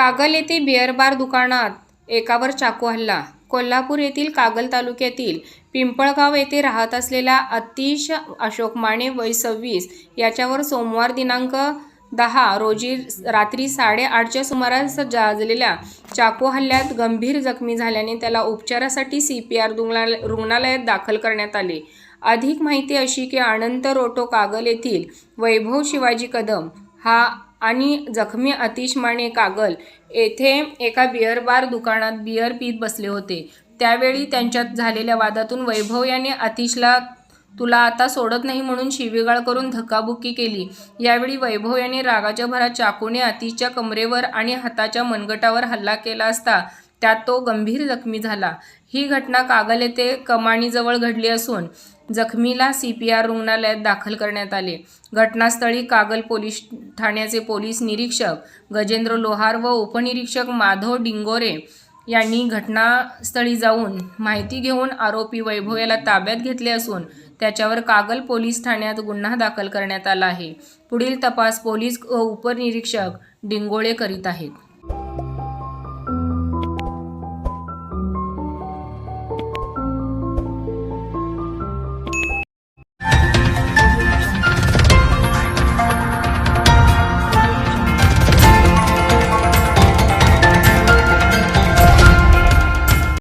कागल येथे beer bar दुकानात एकावर चाकू हल्ला. कोल्हापूर येथील कागल तालुक्यातील पिंपळगाव येथे राहत असलेला अतिश अशोक माने वय सव्वीस याच्यावर सोमवार दिनांक दहा रोजी रात्री साडेआठच्या सुमारास गाजलेल्या चाकू हल्ल्यात गंभीर जखमी झाल्याने त्याला उपचारासाठी सी पी आर रुग्णालयात दाखल करण्यात आले. अधिक माहिती अशी की अनंत रोटो कागल येथील वैभव शिवाजी कदम हा आणि जखमी अतिश माने कागल येथे एका बिअर बार दुकानात बिअर पीत बसले होते. त्यावेळी त्यांच्यात झालेल्या वादातून वैभव याने अतिशला तुला आता सोडत नाही म्हणून शिवीगाळ करून धक्काबुक्की केली. यावेळी वैभव याने रागाच्या भरात चाकूने अतिशच्या कमरेवर आणि हाताच्या मनगटावर हल्ला केला असता त्यात तो गंभीर जखमी झाला. ही घटना कागल येथे कमानीजवळ घडली असून जखमीला सी पी आर रुग्णालयात दाखल करण्यात आले. घटनास्थळी कागल पोलीस ठाण्याचे पोलीस निरीक्षक गजेंद्र लोहार व उपनिरीक्षक माधव डिंगोरे यांनी घटनास्थळी जाऊन माहिती घेऊन आरोपी वैभव याला ताब्यात घेतले असून त्याच्यावर कागल पोलीस ठाण्यात गुन्हा दाखल करण्यात आला आहे. पुढील तपास पोलीस व उपनिरीक्षक डिंगोळे करीत आहेत.